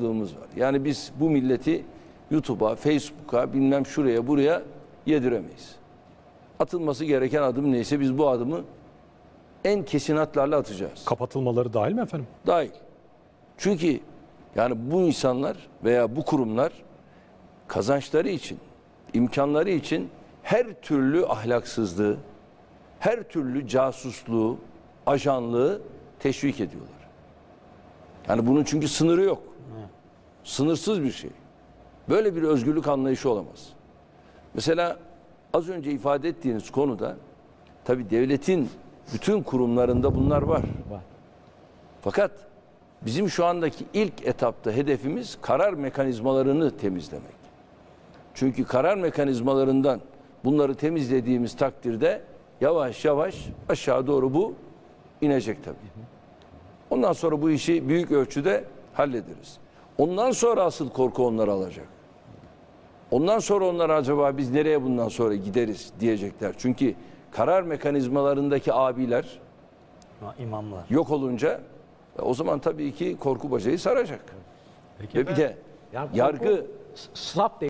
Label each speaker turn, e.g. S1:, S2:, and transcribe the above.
S1: var. Yani biz bu milleti YouTube'a, Facebook'a, bilmem şuraya, buraya yediremeyiz. Atılması gereken adım neyse biz bu adımı en kesin hatlarla atacağız.
S2: Kapatılmaları dahil mi efendim?
S1: Dahil. Çünkü yani bu insanlar veya bu kurumlar kazançları için, imkanları için her türlü ahlaksızlığı, her türlü casusluğu, ajanlığı teşvik ediyorlar. Yani bunun çünkü sınırı yok. Sınırsız bir şey. Böyle bir özgürlük anlayışı olamaz. Mesela az önce ifade ettiğiniz konuda tabii devletin bütün kurumlarında bunlar var. Fakat bizim şu andaki ilk etapta hedefimiz karar mekanizmalarını temizlemek. Çünkü karar mekanizmalarından bunları temizlediğimiz takdirde yavaş yavaş aşağı doğru bu inecek tabii. Ondan sonra bu işi büyük ölçüde hallederiz. Ondan sonra asıl korku onları alacak. Ondan sonra onlar acaba biz nereye bundan sonra gideriz diyecekler. Çünkü karar mekanizmalarındaki abiler
S3: imamlar.
S1: yok olunca e, o zaman tabii ki korku bacayı saracak.
S4: Peki
S1: Ve bir de
S4: Yani
S1: yargı
S4: S- Slap